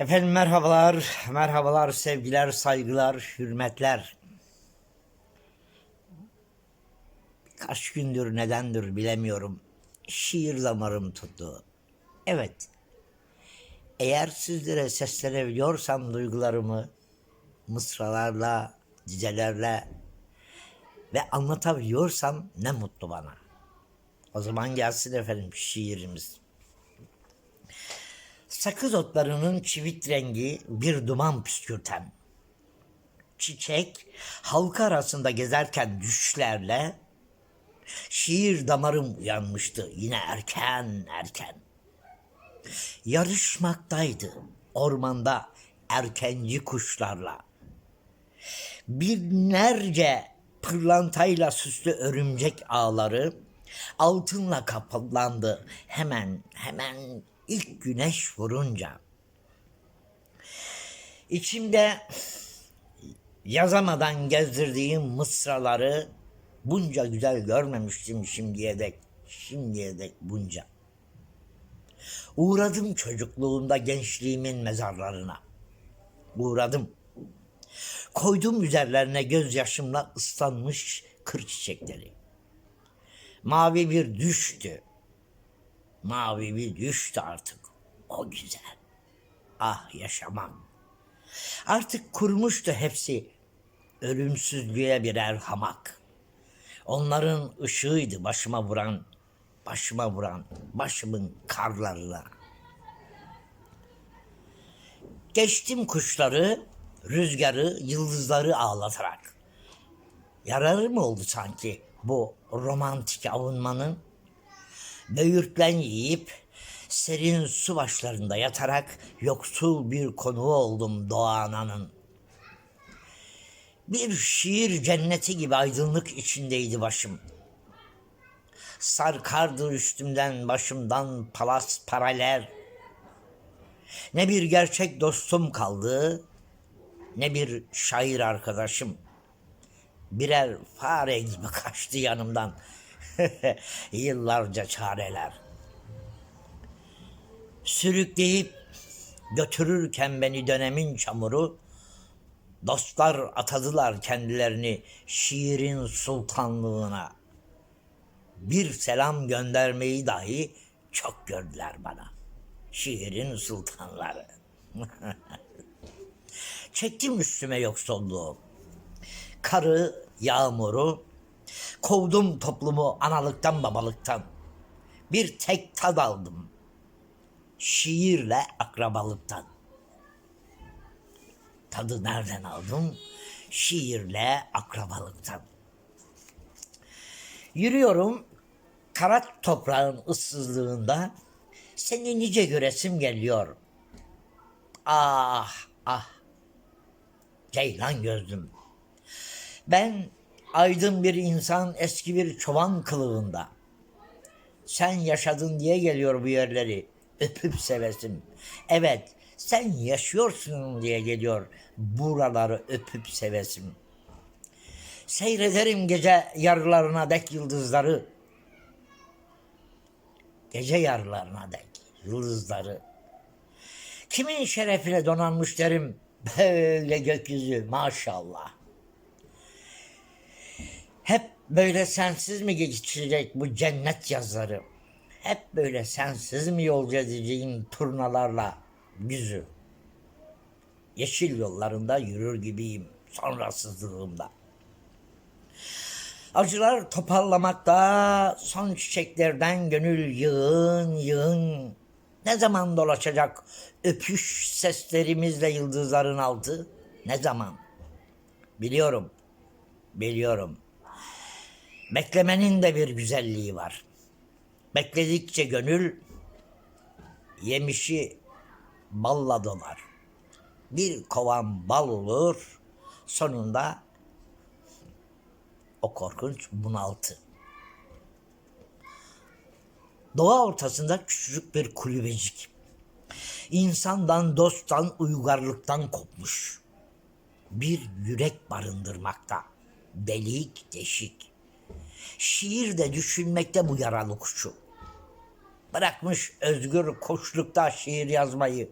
Efendim merhabalar, merhabalar, sevgiler, saygılar, hürmetler. Kaç gündür nedendir bilemiyorum. Şiir damarım tuttu. Evet. Eğer sizlere seslenebiliyorsam duygularımı mısralarla, dizelerle ve anlatabiliyorsam ne mutlu bana. O zaman gelsin efendim şiirimiz. Sakız otlarının çivit rengi bir duman püskürten. Çiçek halka arasında gezerken düşlerle şiir damarım uyanmıştı yine erken erken. Yarışmaktaydı ormanda erkenci kuşlarla. Binlerce pırlantayla süslü örümcek ağları altınla kaplandı hemen hemen ilk güneş vurunca. İçimde yazamadan gezdirdiğim mısraları bunca güzel görmemiştim şimdiye dek, şimdiye dek bunca. Uğradım çocukluğumda gençliğimin mezarlarına. Uğradım. Koydum üzerlerine gözyaşımla ıslanmış kır çiçekleri. Mavi bir düştü. Mavi bir düştü artık. O güzel. Ah yaşamam. Artık kurmuştu hepsi ölümsüzlüğe birer hamak. Onların ışığıydı başıma vuran, başıma vuran, başımın karlarına. Geçtim kuşları, rüzgarı, yıldızları ağlatarak. Yararı mı oldu sanki bu romantik avunmanın? Böğürtlen yiyip serin su başlarında yatarak yoksul bir konuğu oldum Doğa Ana'nın. Bir şiir cenneti gibi aydınlık içindeydi başım. Sarkardı üstümden başımdan palas paraler. Ne bir gerçek dostum kaldı, ne bir şair arkadaşım. Birer fare gibi kaçtı yanımdan. Yıllarca çareler. Sürükleyip götürürken beni dönemin çamuru, dostlar atadılar kendilerini şiirin sultanlığına. Bir selam göndermeyi dahi çok gördüler bana. Şiirin sultanları. Çektim üstüme yoksulluğu. Karı, yağmuru, kovdum toplumu analıktan babalıktan. Bir tek tad aldım. Şiirle akrabalıktan. Tadı nereden aldım? Şiirle akrabalıktan. Yürüyorum kara toprağın ıssızlığında seni nice göresim geliyor. Ah ah ceylan gözlüm. Ben aydın bir insan eski bir çoban kılığında. Sen yaşadın diye geliyor bu yerleri öpüp sevesim. Evet sen yaşıyorsun diye geliyor buraları öpüp sevesim. Seyrederim gece yarılarına dek yıldızları. Gece yarılarına dek yıldızları. Kimin şerefine donanmış derim böyle gökyüzü maşallah. Hep böyle sensiz mi geçecek bu cennet yazları? Hep böyle sensiz mi yolcu edeceğim turnalarla güzü? Yeşil yollarında yürür gibiyim sonrasızlığımda. Acılar toparlamakta son çiçeklerden gönül yığın yığın. Ne zaman dolaşacak öpüş seslerimizle yıldızların altı? Ne zaman? Biliyorum, biliyorum. Beklemenin de bir güzelliği var. Bekledikçe gönül yemişi balla dolar. Bir kovan bal olur, sonunda o korkunç bunaltı. Doğa ortasında küçücük bir kulübecik. İnsandan, dosttan, uygarlıktan kopmuş. Bir yürek barındırmakta. Delik deşik. Şiir de düşünmekte bu yaralı kuşu. Bırakmış özgür koşlukta şiir yazmayı.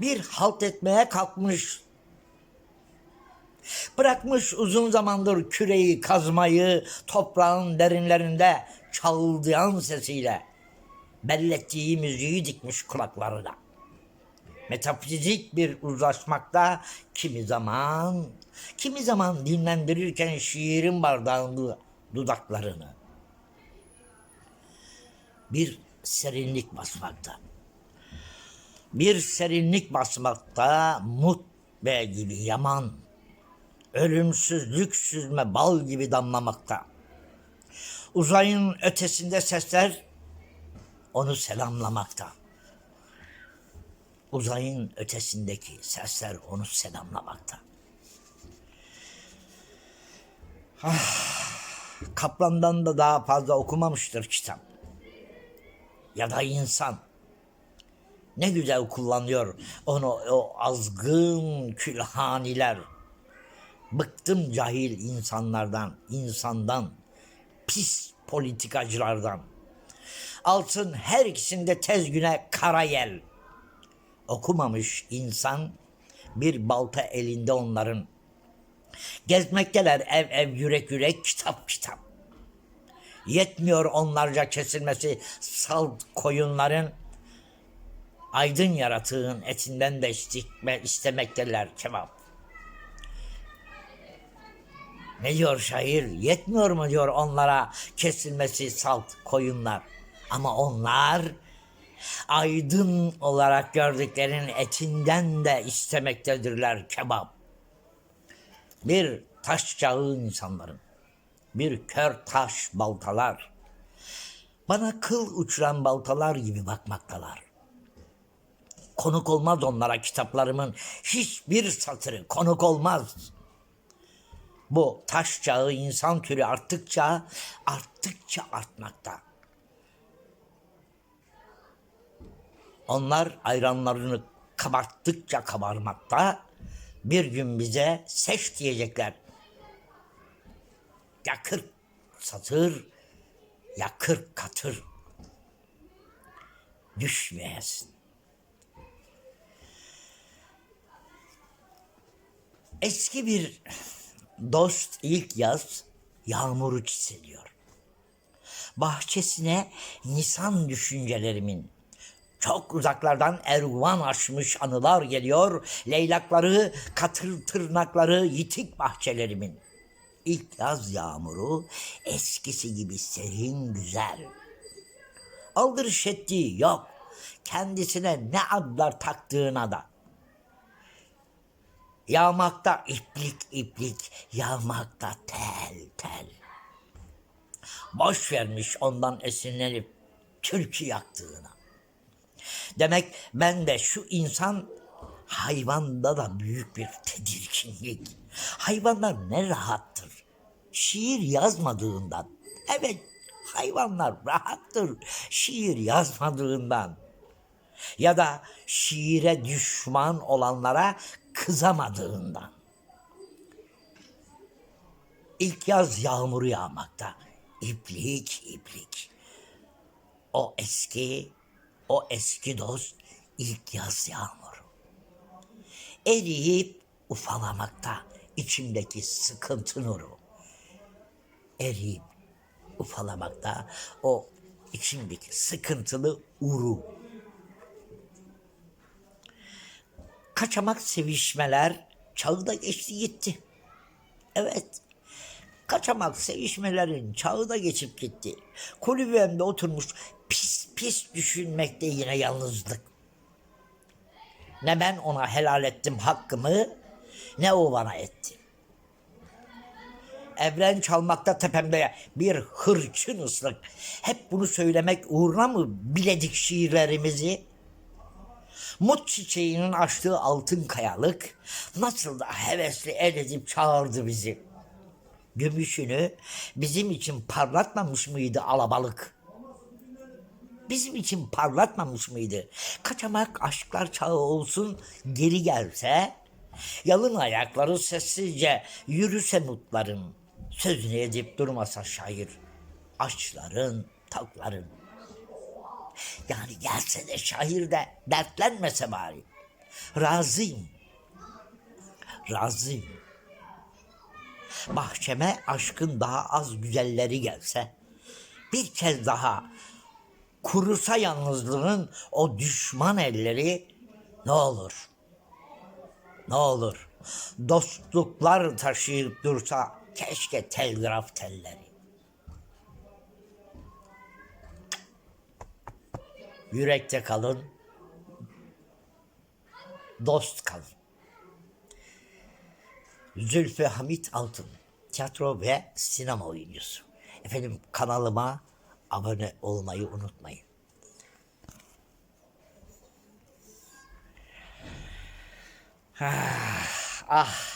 bir halt etmeye kalkmış. Bırakmış uzun zamandır küreyi kazmayı toprağın derinlerinde çağıldayan sesiyle bellettiği müziği dikmiş kulaklarına. Metafizik bir uzlaşmakta kimi zaman, kimi zaman dinlendirirken şiirin bardağını dudaklarını. Bir serinlik basmakta. Bir serinlik basmakta mut be gibi yaman, ölümsüzlük süzme bal gibi damlamakta. Uzayın ötesinde sesler onu selamlamakta. Uzayın ötesindeki sesler onu selamlamakta. Kaplan'dan da daha fazla okumamıştır kitap. Ya da insan. Ne güzel kullanıyor onu o azgın külhaniler. Bıktım cahil insanlardan, insandan, pis politikacılardan. Alsın her ikisinde tez güne kara yel. Okumamış insan bir balta elinde onların. Gezmekteler ev ev yürek yürek kitap kitap. Yetmiyor onlarca kesilmesi salt koyunların. Aydın yaratığın etinden de istikme, istemekteler kebap. Ne diyor şair? Yetmiyor mu diyor onlara kesilmesi salt koyunlar. Ama onlar aydın olarak gördüklerin etinden de istemektedirler kebap. Bir taş çağı insanların, bir kör taş baltalar, bana kıl uçuran baltalar gibi bakmaktalar. Konuk olmaz onlara kitaplarımın hiçbir satırı konuk olmaz. Bu taş çağı insan türü arttıkça arttıkça artmakta. Onlar ayranlarını kabarttıkça kabarmakta. Bir gün bize seç diyecekler. Ya kırk satır ya kırk katır. Düşmeyesin. Eski bir dost ilk yaz yağmuru çiseliyor. Bahçesine Nisan düşüncelerimin, çok uzaklardan erguvan açmış anılar geliyor. Leylakları, katır tırnakları yitik bahçelerimin. İlk yaz yağmuru eskisi gibi serin güzel. Aldırış ettiği yok. Kendisine ne adlar taktığına da. Yağmakta iplik iplik, yağmakta tel tel. Boş vermiş ondan esinlenip türkü yaktığına. Demek ben de şu insan hayvanda da büyük bir tedirginlik. Hayvanlar ne rahattır. Şiir yazmadığından. Evet hayvanlar rahattır şiir yazmadığından. Ya da şiire düşman olanlara kızamadığından. İlk yaz yağmuru yağmakta. İplik iplik. O eski o eski dost ilk yaz yağmuru. Eriyip ufalamakta içimdeki sıkıntı nuru. Eriyip ufalamakta o içimdeki sıkıntılı uru. Kaçamak sevişmeler çağı da geçti gitti. Evet, kaçamak sevişmelerin çağı da geçip gitti. Kulübemde oturmuş pis pis düşünmekte yine yalnızlık. Ne ben ona helal ettim hakkımı, ne o bana etti. Evren çalmakta tepemde bir hırçın ıslık. Hep bunu söylemek uğruna mı biledik şiirlerimizi? Mut çiçeğinin açtığı altın kayalık nasıl da hevesli el edip çağırdı bizi. Gümüşünü bizim için parlatmamış mıydı alabalık? Bizim için parlatmamış mıydı? Kaçamak aşklar çağı olsun geri gelse, yalın ayakları sessizce yürüse mutların, sözünü edip durmasa şair, açların, takların. Yani gelse de şair de dertlenmese bari. Razıyım. Razıyım. Bahçeme aşkın daha az güzelleri gelse, bir kez daha kurusa yalnızlığın o düşman elleri ne olur? Ne olur? Dostluklar taşıyıp dursa keşke telgraf telleri. Yürekte kalın, dost kalın. Zülfü Hamit Altın, tiyatro ve sinema oyuncusu. Efendim kanalıma abone olmayı unutmayın. Ah, ah